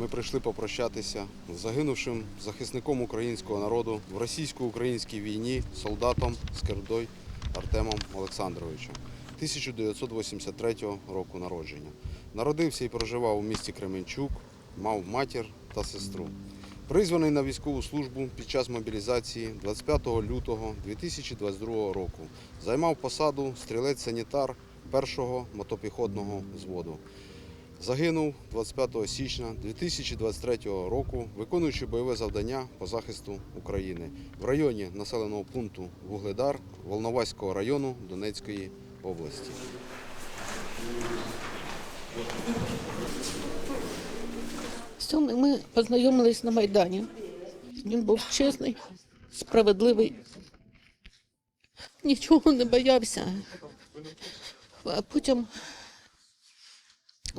ми прийшли попрощатися з загинувшим захисником українського народу в російсько-українській війні солдатом Скердой Артемом Олександровичем 1983 року народження. Народився і проживав у місті Кременчук, мав матір та сестру. Призваний на військову службу під час мобілізації 25 лютого 2022 року. Займав посаду стрілець-санітар першого мотопіхотного взводу. Загинув 25 січня 2023 року, виконуючи бойове завдання по захисту України в районі населеного пункту Вугледар Волноваського району Донецької області. З ми познайомились на Майдані. Він був чесний, справедливий, нічого не боявся. А потім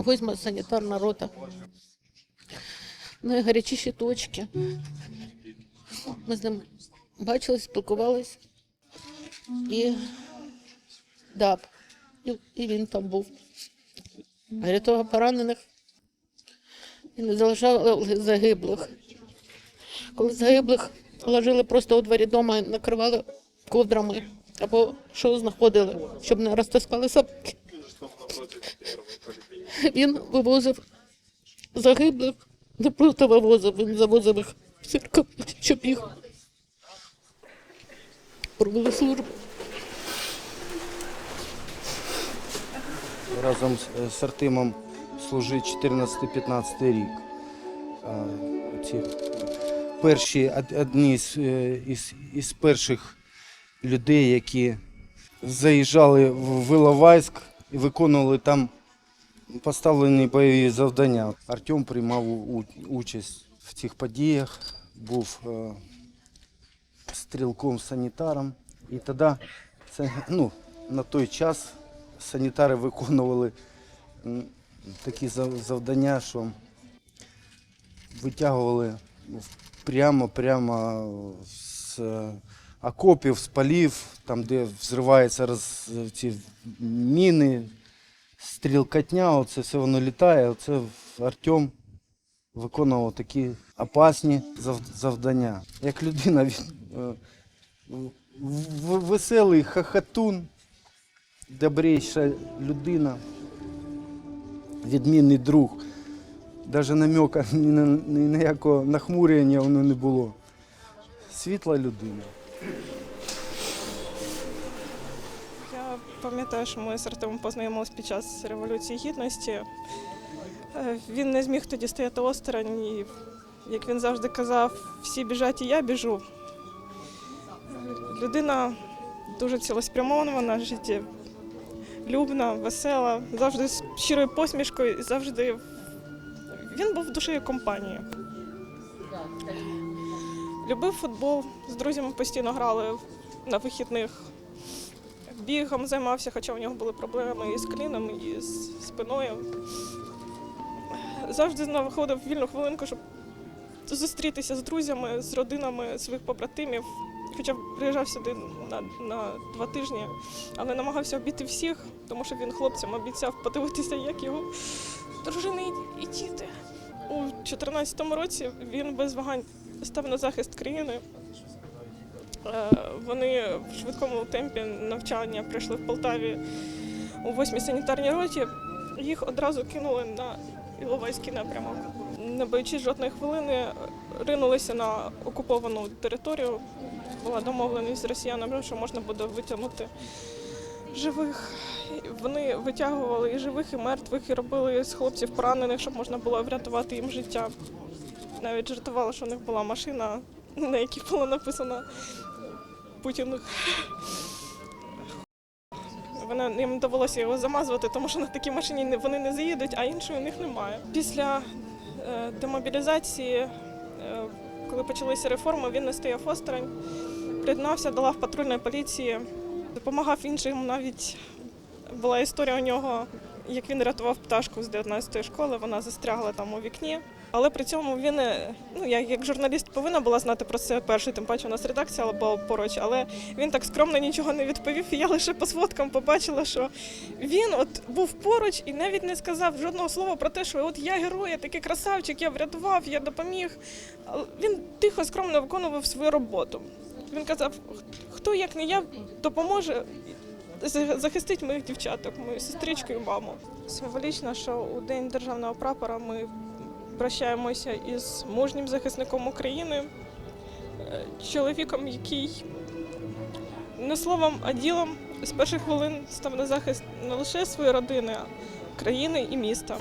восьма санітарна рота. Найгарячіші точки. Ми з ним бачились, спілкувались. І ДАП. І, він там був. Рятував поранених і не залишали загиблих. Коли загиблих ложили просто у дворі дома і накривали ковдрами або що знаходили, щоб не розтискали собаки. Він вивозив загиблих, не просто вивозив, він завозив їх в церкву, щоб їх провели службу. разом з, з Артемом служить 14-15 рік. Ці перші одні з, е, із, із перших людей, які заїжджали в Іловайськ і виконували там поставлені бойові завдання. Артем приймав участь в цих подіях, був е, стрілком-санітаром. І тоді ну, на той час санітари виконували такі зав- завдання, що витягували прямо прямо з окопів, з полів, там, де взриваються роз, ці міни, стрілкатня, оце все воно літає. Оце Артем виконував такі опасні завдання. Як людина він е, веселий хахатун, добрейша людина, відмінний друг. Навіть намека ні на ні на якого нахмурення воно не було. Світла людина. Я пам'ятаю, що ми з Артемом познайомилися під час Революції Гідності. Е, Він не зміг тоді стояти осторонь, і, як він завжди казав, всі біжать і я біжу. Людина дуже цілеспрямована, життєлюбна, весела, завжди з щирою посмішкою, і завжди він був душею компанії. Любив футбол, з друзями постійно грали на вихідних бігом займався, хоча у нього були проблеми і з коліном, і з спиною. Завжди знаходив вільну хвилинку, щоб зустрітися з друзями, з родинами своїх побратимів. Хоча приїжджав сюди на, на два тижні, але намагався обійти всіх, тому що він хлопцям обіцяв подивитися, як його дружини і діти. У 2014 році він без вагань став на захист країни. Е, Вони в швидкому темпі навчання прийшли в Полтаві у 8-й санітарній роті. Їх одразу кинули на Іловайський напрямок. Не боючись жодної хвилини, ринулися на окуповану територію. Була домовленість з росіянами, що можна буде витягнути живих. Вони витягували і живих, і мертвих, і робили з хлопців поранених, щоб можна було врятувати їм життя. Навіть жартували, що у них була машина, на якій було написано Путін. Вона їм довелося його замазувати, тому що на такій машині вони не заїдуть, а іншої у них немає. Після е, демобілізації, е, коли почалися реформи, він не стояв осторонь, приєднався до лав патрульної поліції, допомагав іншим. Навіть була історія у нього, як він рятував пташку з 19-ї школи. Вона застрягла там у вікні. Але при цьому він, е, ну я як журналіст повинна була знати про це перший, тим паче у нас редакція була поруч, але він так скромно нічого не відповів. І я лише по сводкам побачила, що він от був поруч і навіть не сказав жодного слова про те, що от я герой, я такий красавчик, я врятував, я допоміг. Він тихо, скромно виконував свою роботу. Він казав, хто як не я допоможе за- захистить моїх дівчаток, мою сестричку і маму. Символічно, що у День державного прапора ми прощаємося із мужнім захисником України, е, чоловіком, який не словом, а ділом з перших хвилин став на захист не лише своєї родини, а країни і міста.